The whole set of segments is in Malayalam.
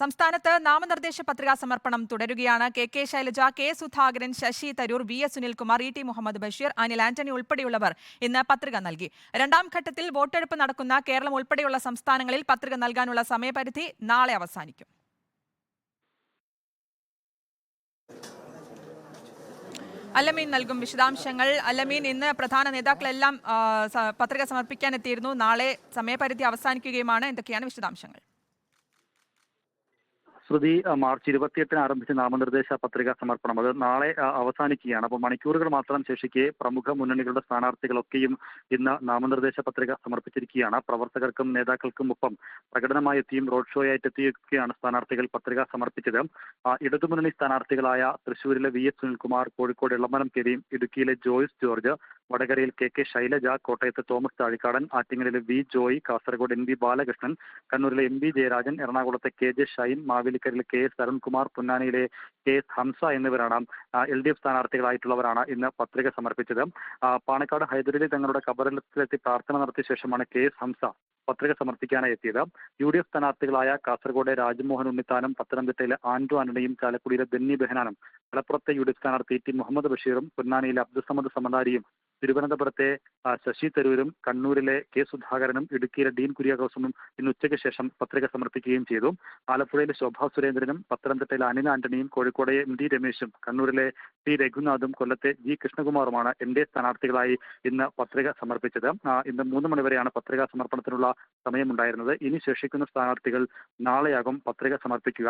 സംസ്ഥാനത്ത് നാമനിർദ്ദേശ പത്രികാ സമർപ്പണം തുടരുകയാണ്. K K Shailaja K Sudhakaran Shashi Tharoor V S Sunilkumar E T Muhammad Basheer Anil Antony ഉൾപ്പെടെയുള്ളവർ ഇന്ന് പത്രിക നൽകി. രണ്ടാം ഘട്ടത്തിൽ വോട്ടെടുപ്പ് നടക്കുന്ന കേരളം ഉൾപ്പെടെയുള്ള സംസ്ഥാനങ്ങളിൽ പത്രിക നൽകാനുള്ള സമയപരിധി നാളെ അവസാനിക്കും. അലമീൻ നൽകും വിശദാംശങ്ങൾ. അലമീൻ ഇന്ന് പ്രധാന നേതാക്കളെല്ലാം പത്രിക സമർപ്പിക്കാൻ എത്തിയിരുന്നു. നാളെ സമയപരിധി അവസാനിക്കുകയുമാണ്. എന്തൊക്കെയാണ് വിശദാംശങ്ങൾ? ശ്രുതി മാർച്ച് ഇരുപത്തിയെട്ടിന് ആരംഭിച്ച നാമനിർദ്ദേശ പത്രികാ സമർപ്പണം. അത് നാളെ അവസാനിക്കുകയാണ്. അപ്പോൾ മണിക്കൂറുകൾ മാത്രം ശേഷിക്കെ പ്രമുഖ മുന്നണികളുടെ സ്ഥാനാർത്ഥികളൊക്കെയും ഇന്ന് നാമനിർദ്ദേശ പത്രിക സമർപ്പിച്ചിരിക്കുകയാണ്. പ്രവർത്തകർക്കും നേതാക്കൾക്കും ഒപ്പം പ്രകടനമായി എത്തിയും റോഡ് ഷോയായിട്ട് എത്തിയൊക്കെയാണ് സ്ഥാനാർത്ഥികൾ പത്രിക സമർപ്പിച്ചത്. ഇടതുമുന്നണി സ്ഥാനാർത്ഥികളായ തൃശൂരിലെ വി എസ് സുനിൽകുമാർ കോഴിക്കോട് ഇളമനം കെരീം ഇടുക്കിയിലെ ജോയ്സ് ജോർജ് വടകരയിൽ കെ കെ ശൈലജ കോട്ടയത്ത് Thomas താഴിക്കാടൻ ആറ്റിങ്ങലിലെ V Joy Kasaragod N V Balakrishnan കണ്ണൂരിലെ എം വി ജയരാജൻ എറണാകുളത്തെ കെ ജെ ഷൈൻ മാവേലിക്കരയിലെ കെ എസ് അരുൺകുമാർ പൊന്നാനിയിലെ കെ എസ് ഹംസ എന്നിവരാണ് എൽ ഡി എഫ് സ്ഥാനാർത്ഥികളായിട്ടുള്ളവരാണ് ഇന്ന് പത്രിക സമർപ്പിച്ചത്. പാണക്കാട് ഹൈദരലി തങ്ങളുടെ കബറിലെത്തി പ്രാർത്ഥന നടത്തിയ ശേഷമാണ് കെ എസ് ഹംസ പത്രിക സമർപ്പിക്കാനായി എത്തിയത്. യു ഡി എഫ് സ്ഥാനാർത്ഥികളായ കാസർഗോഡ് രാജ്മോഹൻ ഉണ്ണിത്താനും പത്തനംതിട്ടയിലെ ആൻഡു ആന്റണിയും ചാലക്കുടിയിലെ ബെന്നി ബെഹനാനും മലപ്പുറത്തെ യു ഡി എഫ് സ്ഥാനാർത്ഥി ടി മുഹമ്മദ് ബഷീറും പൊന്നാനിയിലെ അബ്ദുസമദ് സമദാരിയും തിരുവനന്തപുരത്തെ ശശി തരൂരും കണ്ണൂരിലെ കെ സുധാകരനും ഇടുക്കിയിലെ ഡീൻ കുര്യാക്കോസും ഇന്ന് ഉച്ചയ്ക്ക് ശേഷം പത്രിക സമർപ്പിക്കുകയും ചെയ്തു. ആലപ്പുഴയിലെ ശോഭാ സുരേന്ദ്രനും പത്തനംതിട്ടയിലെ അനിൽ ആന്റണിയും കോഴിക്കോടെ എം ഡി രമേശും കണ്ണൂരിലെ ടി രഘുനാഥും കൊല്ലത്തെ ജി കൃഷ്ണകുമാറുമാണ് എൻ ഡി എ സ്ഥാനാർത്ഥികളായി ഇന്ന് പത്രിക സമർപ്പിച്ചത്. ഇന്ന് മൂന്ന് മണിവരെയാണ് പത്രികാ സമർപ്പണത്തിനുള്ള സമയമുണ്ടായിരുന്നത്. ഇനി ശേഷിക്കുന്ന സ്ഥാനാർത്ഥികൾ നാളെയാകും പത്രിക സമർപ്പിക്കുക.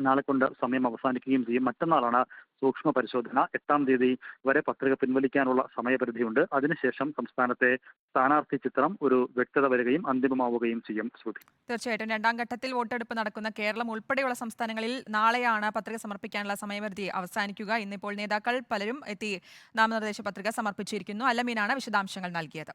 നാളെ കൊണ്ട് സമയം അവസാനിക്കുകയും ചെയ്യും. മറ്റന്നാളാണ് സൂക്ഷ്മ പരിശോധന. എട്ടാം തീയതി വരെ പത്രിക പിൻവലിക്കാനുള്ള സമയപരിധിയുണ്ട്. അതിനുശേഷം സംസ്ഥാനത്തെ സ്ഥാനാർത്ഥി ചിത്രം ഒരു വ്യക്തത വരികയും അന്തിമമാവുകയും ചെയ്യും. ശ്രുതി. തീർച്ചയായിട്ടും. രണ്ടാം ഘട്ടത്തിൽ വോട്ടെടുപ്പ് നടക്കുന്ന കേരളം ഉൾപ്പെടെയുള്ള സംസ്ഥാനങ്ങളിൽ നാളെയാണ് പത്രിക സമർപ്പിക്കാനുള്ള സമയപരിധി അവസാനിക്കുക. ഇന്നിപ്പോൾ നേതാക്കൾ പലരും എത്തി നാമനിർദ്ദേശ പത്രിക സമർപ്പിച്ചിരിക്കുന്നു. അല്ലമീനാണ് വിശദാംശങ്ങൾ നൽകിയത്.